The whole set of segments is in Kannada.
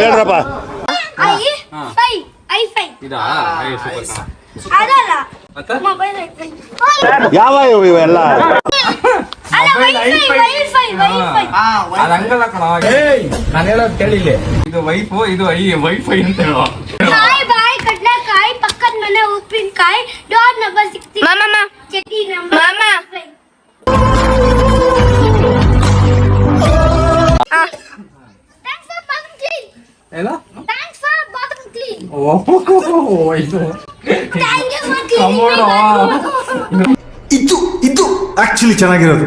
ಹೇಳ್ರಪ್ಪ. ಯಾವ ಇವೆಲ್ಲ? ನಾನು ಹೇಳೋದು ಕೇಳಿಲ್ಲ. ಇದು ವೈಫು ಇದು ಐ ವೈಫೈ ಅಂತ ಹೇಳೋ. ಇದು ಇದು ಇದು ಆಕ್ಚುಲಿ ಚೆನ್ನಾಗಿರೋದು.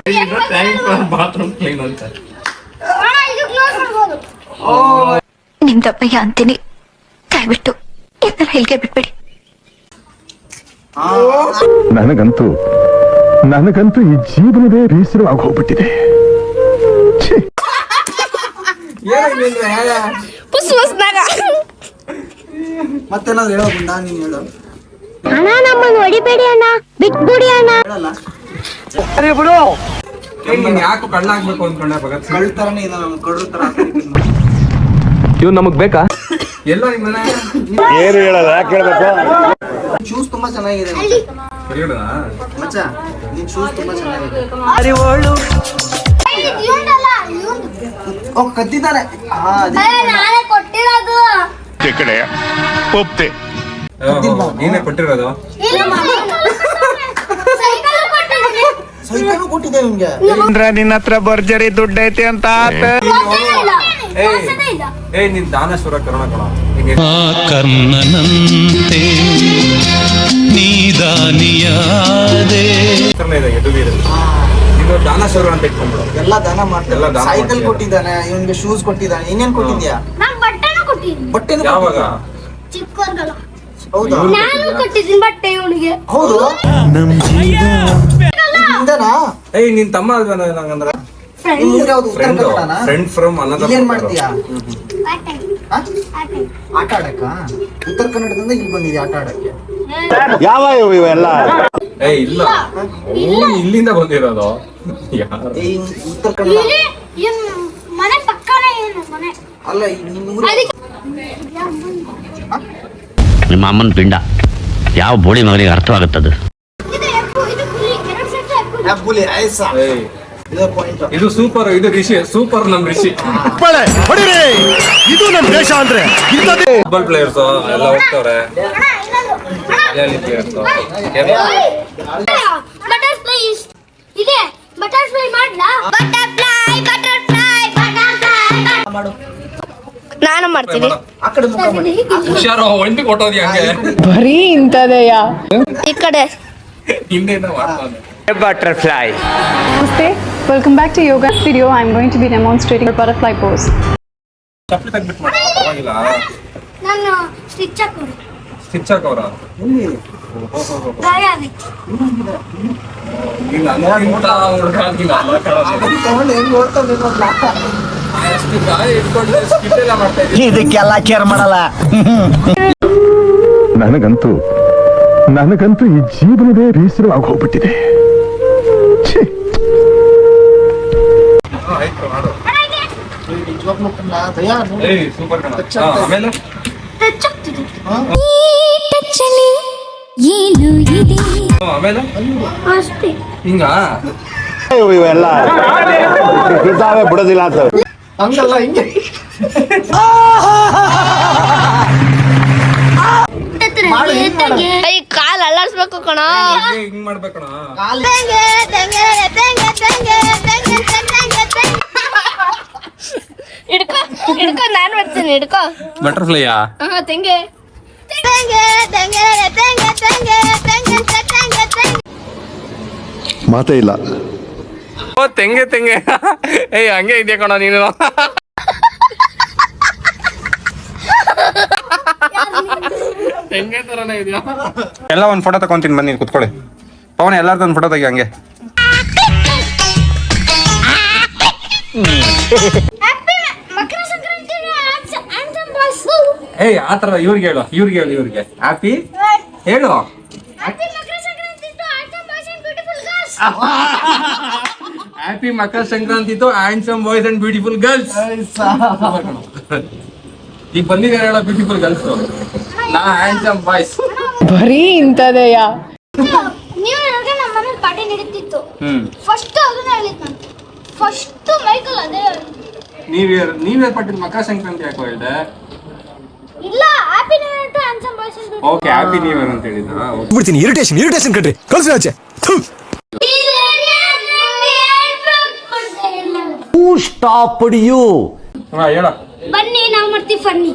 ಥ್ಯಾಂಕ್ ಫಾರ್ ಬಾತ್ರೂಮ್ ಕ್ಲೀನ್ ಅಂತ. ಇದು ಕ್ಲೋಸ್ ಮಾಡ್ಬೋದು. ನಿಮ್ ದಪ್ಪಯ್ಯ ಅಂತೀನಿ. ದಯವಿಟ್ಟು ಇದನ್ನ ಹೇಳಿಕೆ ಬಿಟ್ಬಿಡಿ. ನನಗಂತೂ ನನಗಂತೂ ಈ ಜೀವನವೇ ಬೇಸರವಾಗಿ ಹೋಗ್ಬಿಟ್ಟಿದೆ. ಛೀ. ಪುಸ್ ಪುಸ್ನಾಗ ಮತ್ತೇನಾದ್ರು ಹೇಳೋ ಗುಂಡ ನೀನು ಹೇಳು. ಅಣ್ಣ ನಮ್ಮನ್ನು ಹೊಡಿಬೇಡಿ ಅಣ್ಣ. ಬಿಟ್ಬಿಡಿ ಅಣ್ಣ. ಹೇಳಲ್ಲ. ನೀನ್ ಯಾಕೆ ಕಳ್ಳ ಆಗ್ಬೇಕು ಅನ್ಕೊಂಡೆ ಭಗತ್ ಸಿಂಗ್? ಕಳ್ ತರನೇ ಇದೆ ನಮ್ಗೆ ಕಳ್ಳ ತರ ಇವ್ ನಮಗ್ ಬೇಕಾ? ಎಲ್ಲ ನಿಮ್ಮನೆ? ಏನು ಹೇಳಲ್ಲ ಯಾಕೆ ಹೇಳ್ಬೇಕು? ಶೂಸ್ ತುಂಬಾ ಚೆನ್ನಾಗಿದೆ ಮಚ್ಚ ನಿನ್ ಶೂಸ್ ತುಂಬಾ ಚೆನ್ನಾಗಿದೆ. ಅರಿ ಓಳು ಓ ಕದ್ದಿದ್ದಾನೆ. ಹಾ ನಾನೇ ಕೊಟ್ಟಿರೋದು. ಒಪ್ತೆ ಕಡೆ ಒಪ್ತೆ ನೀನೇ ಕೊಟ್ಟಿರೋದು? ಅಂದ್ರೆ ನಿನ್ನ ಹತ್ರ ಭರ್ಜರಿ ದುಡ್ಡು ಐತಿ ಅಂತ ಏ ನಿನ್ ದಾನೇಶ್ವರ ಕರ್ಣ ಕಣ. ಕರ್ಣನಂತೆ ನೀ ದಾನಿಯಾದೆ. ದಾನ ಸರ್ವ ಅಂತ ಇಟ್ಕೊಂಡ್ಬಿಡು. ಎಲ್ಲ ದಾನ ಮಾಡ್ತಾರೆ ಸೈಕಲ್ ಕೊಟ್ಟಿದ್ದಾನೆ ಇವನ್ಗೆ ಶೂಸ್ ಕೊಟ್ಟಿದ್ದಾನೆ. ಇನ್ನೇನ್ ಕೊಟ್ಟಿದ್ಯಾ? ಬಟ್ಟೆ ಯಾವಾಗ? ಹೌದಾ? ನಾನು ಕಟ್ಟಿದ್ದೀನಿ ಬಟ್ಟೆ ಇವನಿಗೆ ಹೌದು? ಏಯ್ ನಿನ್ ತಮ್ಮ ಅಲ್ವಾ ನಂಗಂದ್ರ ಫ್ರೆಂಡ್ ಫ್ರಮ್ ಅನ್ನದ ಏನ್ ಮಾಡ್ತೀಯಾ? ಆಟ ಆಡಕ್ಕ? ಉತ್ತರ ಕನ್ನಡದಿಂದ ಇಲ್ಲಿ ಬಂದಿದೆ ಆಟ ಆಡಕ್ಕೆ? ಯಾವ ಇವೆಲ್ಲ? ಏ ಇಲ್ಲ. ಇಲ್ಲಿಂದ ಬಂದಿರೋದು. ಉತ್ತರ ಕನ್ನಡ. ಮನೆ ಪಕ್ಕನೇ ಮನೆ. ಅಲ್ಲ ನಿಮ್ಮ ನಿಮ್ಮ ಅಮ್ಮನ ಪಿಂಡ. ಯಾವ ಬೋಳಿ ಮಗನಿಗೆ ಅರ್ಥವಾಗುತ್ತದೆ? ಇದು ಸೂಪರ್ ಇದು ಋಷಿ ಸೂಪರ್ ನಮ್ ಋಷಿ ಬಳೆ ಹೊಡಿರಿ. ಇದು ನಮ್ ದೇಶ ಅಂದ್ರೆ ಇಂಥದ್ದೇ. ಫುಟ್ಬಾಲ್ ಪ್ಲೇಯರ್ಸ್ ಎಲ್ಲ ಹೋಗ್ತವ್ರೆ. ಮಲಯಾಳಿ players, ಕೇರಳ ಬಟರ್ಫ್ಲೈ ಇದೆ. ಬಟರ್ಫ್ಲೈ ಮಾಡ್ಲಾ? ಬಟರ್ಫ್ಲೈ. ನಾನು ಮಾಡ್ತೀನಿ ಆ ಕಡೆ ಮುಖ ಮಾಡಿ. ಹುಷಾರು ಒಂಟಿ ಕೊಟ್ಟೋದಿ ಹಂಗೆ. ಈ ಕಡೆ. ಹಿಂದೆಯಿಂದ ಮಾಡ್ತಾನೆ butterfly Namaste. Welcome back to yoga video. I'm going to be demonstrating butterfly pose. ಚಪ್ಪಲಿ ತೆಗ್ಬಿಟ್ಟು ಮಾಡಿ ಪರವಾಗಿಲ್ಲ. ನಾನು ಸ್ಟಿಚ್ ಹಾಕೋರು ಸ್ಟಿಚ್ ಹಾಕೋರ? ಗಾಯ ನೀನ್ ನನಗಿಂತ ಹುಡ್ಗ ನೀನ್ ಅಲ್ಲ ಕಣೋ. ತಗೊಂಡು ಹೆಂಗ್ ಇದಕ್ಕೆಲ್ಲ ಕೇರ್ ಮಾಡಲ್ಲ. ನನಗಂತೂ ನನಗಂತೂ ಈ ಜೀವನವೇ ಬೇಸರ ಹೋಗ್ಬಿಟ್ಟಿದೆ. ಏನು ಹಿಂಗ ಇವೆಲ್ಲ. ಬಿಡೋದಿಲ್ಲ ಅಂತ. அங்கெல்லாம் இங்க ಕಾಲ್ ಅಲ್ಲಾಡ್ಸ್ಬೇಕು ಕಣ ಹಿಂಗ್ ಮಾಡ್ಬೇಕು ಹಿಡ್ಕೋ ಹಿಡ್ಕೋ ನಾನ್ ಬರ್ತೀನಿ ಹಿಡ್ಕೋ ಬಟರ್ಫ್ಲೈಯಾ ಹಾ ತೆಂಗೆ ಮಾತೇ ಇಲ್ಲ ಓ ತೆಂಗೆ ತೆಂಗೆ. ಏಯ್ ಹಂಗೆ ಇದೆಯಾ ಕಣ ನೀನು? ತೆಂಗೆ ತರನೇ ಇದೆಯಾ? ಎಲ್ಲ ಒಂದ್ ಫೋಟೋ ತಗೊಂತೀನಿ ಬನ್ನಿ ಕುತ್ಕೊಳ್ಳಿ. ಪವನ್ ಎಲ್ಲಾರ್ದು ಒಂದು ಫೋಟೋ ತೆಗಿ ಹಂಗೆ. Happy Makara Sankranti handsome boys ಏಯ್ ಆ ಥರ ಇವ್ರಿಗೆ ಹೇಳು ಇವ್ರಿಗೆ ಹೇಳು ಇವ್ರಿಗೆ. ಹ್ಯಾಪಿ ಹೇಳು. ಹ್ಯಾಪಿ ಮಕರ ಸಂಕ್ರಾಂತಿ ಇದು and some handsome boys and beautiful girls ಈಗ ಬಂದಿದ್ದಾರೆ ಹೇಳ ಬ್ಯೂಟಿಫುಲ್ ಗರ್ಲ್ಸ್ ನಾ ಹ್ಯಾಂಡ್ಸಮ್ ಬಾಯ್ಸ್ ಬರೀ ಇಂಥದೆಯಾ? ನೀವು ಹೇಳಿದ್ರೆ ನಮ್ಮ ಮನೇಲಿ ಪಾರ್ಟಿ ನಡೀತಿತ್ತು. ಫಸ್ಟ್ ಅದನ್ನ ಹೇಳಿದ್ ನಾನು. ಫಸ್ಟ್ ಮೈಕಲ್ ಅದೇ. ನೀವ್ ನೀವ್ ಏರ್ಪಟ್ಟಿದ್ ಮಕರ ಸಂಕ್ರಾಂತಿ ಯಾಕೋ ಹೇಳಿದೆ? ಇಲ್ಲ happy new year to handsome boys okay happy new year ಅಂತ ಹೇಳಿದ್ರಾ ಬಿಡ್ತೀನಿ ಇರಿಟೇಷನ್ ಇರಿಟೇಷನ್ ಕಟ್ರಿ ಕಳ್ಸಿ ಆಚೆ. ಸ್ಟಾಪ್ ಯು ಹಾ ಹೇಳ. ಬನ್ನಿ ನಾವು ಮಾಡ್ತೀವಿ ಫನ್ನಿ.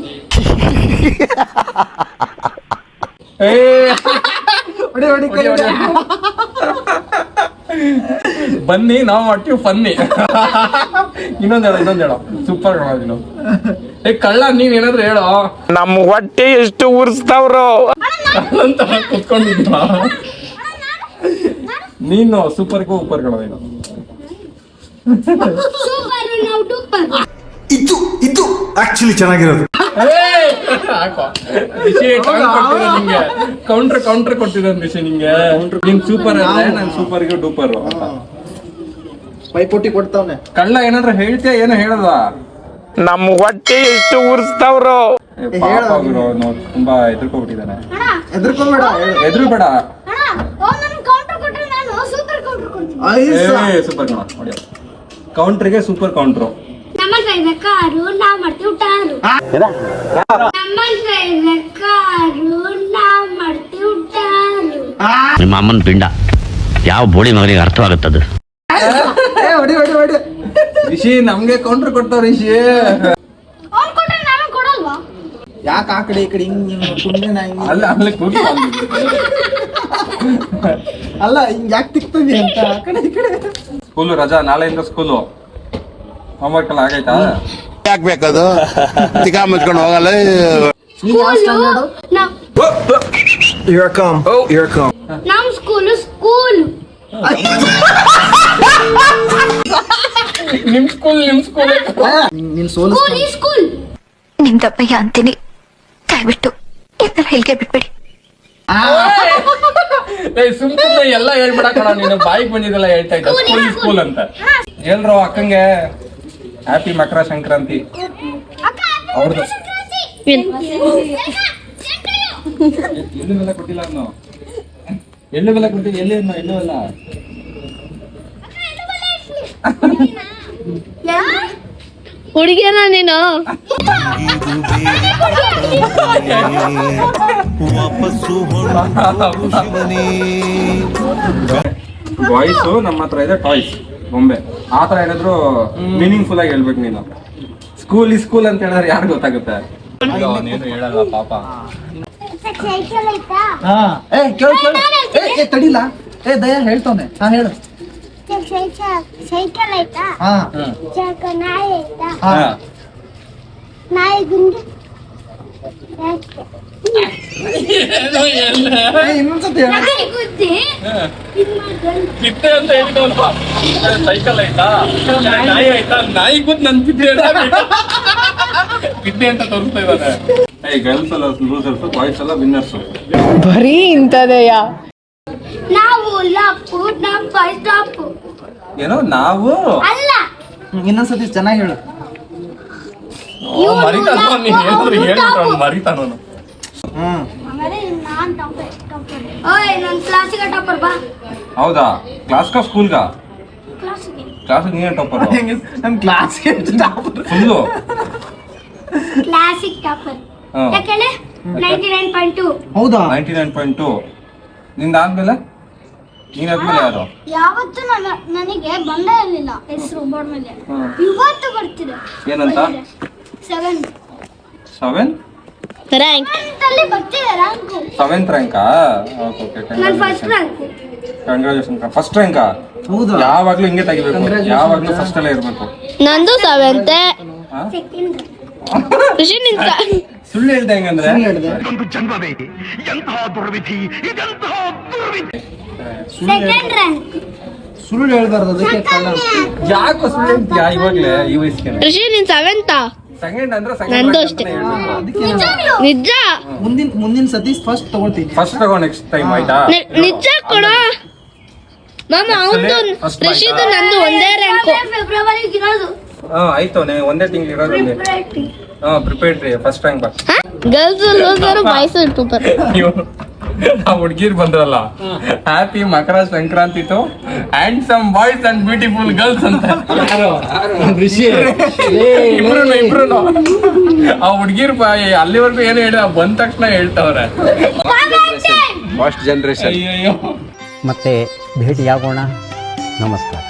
ಬನ್ನಿ ನಾವು ಮಾಡ್ತೀವಿ ಫನ್ನಿ. ಇನ್ನೊಂದ್ ಹೇಳ ಇನ್ನೊಂದ್ ಹೇಳ. ಸೂಪರ್ ನೀನು. ಏ ಕಳ್ಳ ನೀವ್ ಏನಾದ್ರು ಹೇಳೋ. ನಮ್ಮ ಹೊಟ್ಟೆ ಎಷ್ಟು ಉರ್ಸ್ತಾವ್ರು. ಅಂತ ಕುತ್ಕೊಂಡಿದ್ವ ನೀನು ಸೂಪರ್ ಸೂಪರ್ ಉಪರ್ ಕಣ ನೀನು. ಸೂಪರ್ ನಾವು ಡೂಪರ್ ಇದು ಇದು ಆಕ್ಚುಲಿ ಚೆನ್ನಾಗಿರೋದು ನಿಂಗೆ. ಕೌಂಟರ್ ಕೌಂಟರ್ ಕೊಟ್ಟಿರೋದು ದಿಶೆ ನಿಂಗೆ. ನಿನ್ ಸೂಪರ್ ಅಂದ್ರೆ ನಾನು ಸೂಪರ್ ಡೂಪರ್ ಅಂತ. ಪೈಪೋಟಿ ಕೊಡ್ತಾವನೆ. ಕಳ್ಳ ಏನಾದ್ರು ಹೇಳ್ತೀಯ ಏನೋ ಹೇಳದ? ನಮ್ಮ ಹೊಟ್ಟೆ ಎಷ್ಟು ಉರ್ಸ್ತಾವ್ರು. ಹೇಳೋ. ಗುರು ನೋಡ್ ತುಂಬಾ ಎದ್ರುಕೊಬಿಟ್ಟಿದ್ದಾನೆ ಅಣ್ಣ ಹೆದರ್ಕೋಬೇಡ ಹೇಳು. ಎದ್ರು ಬೇಡ ಸೂಪರ್ ಕಣ ಕೌಂಟ್ರಿಗೆ ಸೂಪರ್ ಕೌಂಟ್ರು. ನಮ್ಮ ಹತ್ರ ಇದೆ ಕಾರು ನಾವು ಮಾಡ್ತೀವಿ ಟಾರು ನಮ್ಮ ಹತ್ರ ಇದೆ ಕಾರು ನಾವು ಮಾಡ್ತೀವಿ ಟಾರು ನಿಮ್ಮ ಅಮ್ಮನ ಪಿಂಡ. ಯಾವ ಬೋಳಿ ಮಗನಿಗೆ ಅರ್ಥವಾಗುತ್ತದು? ಋಷಿ ಹೊಡಿ ಹೊಡಿ ಹೊಡಿ. ರಿಷಿ ನಮ್ಗೆ ಕೌಂಟ್ರ್ ಕೊಡ್ತಾವ ಋಷಿ ಅವ್ನು ಕೊಟ್ರೆ ನಾನು ಕೊಡಲ್ವಾ? ಯಾಕೆ ಆ ಕಡೆ ಈ ಕಡೆ ಹಿಂಗ್ ಸುಮ್ಮನೆ ಅಲ್ಲ ಅಲ್ಲೇ ಅಲ್ಲ ಹಿಂಗ್ ಯಾಕೆ ತಿಕ್ತದೆ ಅಂತ? ಆ ಕಡೆ ಈ ಕಡೆ. ಸ್ಕೂಲು ರಜಾ ನಾಳೆಯಿಂದ ಸ್ಕೂಲು. ಹೋಮ್ವರ್ಕ್ ಎಲ್ಲ ಆಗೈತಾ? ಯಾಕೆ ಬೇಕದು? ತಿಕಾ ಮುಚ್ಕೊಂಡು ಹೋಗಲ್ಲ. ನಮ್ಮ ಸ್ಕೂಲು ಸ್ಕೂಲ್. ನಿಮ್ ಸ್ಕೂಲ್ ನಿಮ್ ಸ್ಕೂಲ್. ನೀನ್ ಸೋಲು ಸ್ಕೂಲ್ ಈ ಸ್ಕೂಲ್. ನಿಮ್ದಪ್ಪಯ್ಯ ಅಂತೀನಿ. ದಯವಿಟ್ಟು ಇದನ್ನ ಹೇಳಿಕೆ ಬಿಟ್ಬಿಡಿ. ಸುಮ್ನೆ ಎಲ್ಲ ಹೇಳ್ಬಿಡಕಣ ನೀನು ಬಾಯಿಗೆ ಬಂದಿದ್ದೆಲ್ಲ ಹೇಳ್ತಾ ಇದ್ದ. ಸ್ಕೂಲ್ ಸ್ಕೂಲ್ ಅಂತ. ಹೇಳ್ರೋ ಅಕ್ಕಂಗೆ ಹ್ಯಾಪಿ ಮಕರ ಸಂಕ್ರಾಂತಿ. ಅವ್ರದ್ದು ಎಳ್ಳು ಬೆಲ್ಲ ಕೊಟ್ಟಿಲ್ಲ ಅದನ್ನು ಎಳ್ಳು ಬೆಲ್ಲ ಕೊಟ್ಟಿಲ್ಲ ಎಲ್ಲಿ ಅದ್ನ ಎಳ್ಳು ಬೆಲ್ಲ ಹುಡುಗಿಯನ ನೀನು? ಬಾಯ್ಸ್ ನಮ್ಮ ಹತ್ರ ಇದೆ ಟಾಯ್ಸ್ ಬೊಂಬೆ. ಆ ತರ ಏನಾದ್ರು ಮೀನಿಂಗ್ಫುಲ್ ಆಗಿ ಹೇಳ್ಬೇಕು ನೀನು. ಸ್ಕೂಲ್ ಈ ಸ್ಕೂಲ್ ಅಂತ ಹೇಳಿದ್ರೆ ಯಾರು ಗೊತ್ತಾಗುತ್ತೆ? ನೀನು ಹೇಳಲ್ಲ ಪಾಪ. ಹಾ. ಏ ಕೇಳು ಕೇಳು. ಏ ಏ ತಡಿಲ್ಲ ಏ ದಯ ಹೇಳ್ತಾನೆ ಹಾ ಹೇಳು. ಸೈಕಲ್ ಸೈಕಲ್ ಐತಾ ನಾಯಿ ಐತಾ. ನಾಯಿ ಗುಂಡು? ಮಾಡ್ದೆ. ಅಂತ ಸೈಕಲ್ ಐತಾ ನಾಯಿ ಐತಾ ನಾಯಿ ಗುದ್ ನನ್ ಬಿದ್ದೆ ಅಂತ ಬಿದ್ದೆ ಅಂತ ತೋರಿಸ್ತಾ ಇದ್ದಾನೆ. ಏ ಗರ್ಲ್ಸ್ ಎಲ್ಲ ಲೂಸರ್ಸ್ ಬಾಯ್ಸ್ ಎಲ್ಲ ವಿನ್ನರ್ಸ್ ಬರೀ ಇಂಥದೆಯಾ? ನಾವು ಲಪ್ಪು ನಮ್ಮ ಬಾಯ್ ಟಾಪು ಏನೋ ನಾವು? ಇನ್ನೊಂದ್ಸತಿ ಚೆನ್ನಾಗಿ ಹೇಳು. ಮರಿತಾನ ನೀನ್ ಏನಾದ್ರು ಅವ್ನು ಹ್ಮ್. ಆಮೇಲೆ ನಾನ್ ಟಾಪರ್ ಟಾಪರ್ ಓಯ್ ನನ್ನ ಕ್ಲಾಸಿಗೆ ಟಾಪರ್ ಬಾ. ಹೌದಾ? ಕ್ಲಾಸ್ಗಾ ಸ್ಕೂಲ್ಗಾ ಕ್ಲಾಸಿಗೆ ಕ್ಲಾಸ್ ನೀನೇ ಟಾಪರ್ ಕ್ಲಾಸ್ಗೆ ಫುಲ್ಲು? ಟಾಪರ್. ಯಾಕಂದ್ರೆ ನೈಂಟಿ ನೈನ್ ಪಾಯಿಂಟ್ ಟು ಹೌದಾ? ನೈಂಟಿ ನೈನ್ ಪಾಯಿಂಟ್ ಟು ನಿಂದ ಯಾರು? ಯಾವತ್ತು ನನಗೆ ಬಂದ ಇರಲಿಲ್ಲ. ಹೆಸರು ಬೋರ್ಡ್ ಮೇಲೆ. ಇವತ್ತು ಬರ್ತಿದೆ. ಏನಂತ? ಸೆವೆನ್ ಸೆವೆನ್ ರ್ಯಾಂಕ್ ಅಲ್ಲಿ ಬರ್ತಿದೆ ರ್ಯಾಂಕ್ ಸೆವೆಂತ್ ರ್ಯಾಂಕಾ ಓಕೆ ನಾನು ಫಸ್ಟ್ ರ್ಯಾಂಕ್ ಕಂಗ್ರಾಚುಲೇಷನ್ ಫಸ್ಟ್ ರ್ಯಾಂಕಾ ಹೌದಾ? ಯಾವಾಗ್ಲೂ ಹಿಂಗೆ ತೆಗಿಬೇಕು. ಯಾವಾಗಲೂ ಫಸ್ಟ್ ಅಲ್ಲೇ ಇರಬೇಕು. ನಂದು ಸೆವೆಂತೆ ಸೆಕೆಂಡ್ ಖುಷಿ ನಿಂತ. ಸುಳ್ಳು ಹೇಳ್ದೆ ಹೆಂಗಂದ್ರೆ? ದುರ್ವಿಧಿ? ರ್ಯಾಂಕ್ ಸುಳ್ಳು ಹೇಳ್ಬಾರ್ದು ಅದಕ್ಕೆ ಯಾಕೋ ಸುಳ್ಳು ಇವಾಗ್ಲೇ? ಈ ವಯಸ್ಸಿಗೆ? ಖುಷಿ ನಿನ್ ಸೆವೆಂತಾ ಸೆಕೆಂಡ್ ಅಂದ್ರೆ ನಂದು ಅಷ್ಟೇ. ನಿಜ ಮುಂದಿನ ಮುಂದಿನ ಸತಿ ಫಸ್ಟ್ ತಗೊಳ್ತೀನಿ. ಫಸ್ಟ್ ತಗೋ ನೆಕ್ಸ್ಟ್ ಟೈಮ್ ಆಯ್ತಾ? ನಿ- ನಿಜ ಕೊಡ. ಮಾಮ ಅವನು First ಋಷಿದು ನಂದು ಒಂದೇ ರ್ಯಾಂಕು ಫೆಬ್ರವರಿಗೆ ಇರೋದು ಹಾ ಆಯ್ತು ನೀವು ಒಂದೇ ತಿಂಗಳು ಇರೋದು ಪ್ರಿಪ್ರೇಟಿ ಹಾ ಪ್ರಿಪೇರ್ಡ್ ರೀ ಫಸ್ಟ್ ರ್ಯಾಂಕ್ ಬಾ ಗರ್ಲ್ಸ್ ಲೂಸರ್ ಬಾಯ್ಸ್ ಸೂಪರ್ ನೀವು ಆ ಹುಡ್ಗಿರ್ ಬಂದ್ರಲ್ಲ. Happy Makara Sankranti to and some boys and beautiful girls ಅಂತ ಇಬ್ರು ಇಬ್ರು ಆ ಹುಡ್ಗಿರ್ ಬಾಯಿ ಅಲ್ಲಿವರೆಗೂ ಏನು ಹೇಳಿ ಬಂದ ತಕ್ಷಣ ಹೇಳ್ತಾವ್ರೆ. ಫಸ್ಟ್ ಜನರೇಷನ್ ಅಯ್ಯೋ ಮತ್ತೆ ಭೇಟಿಯಾಗೋಣ. ನಮಸ್ಕಾರ.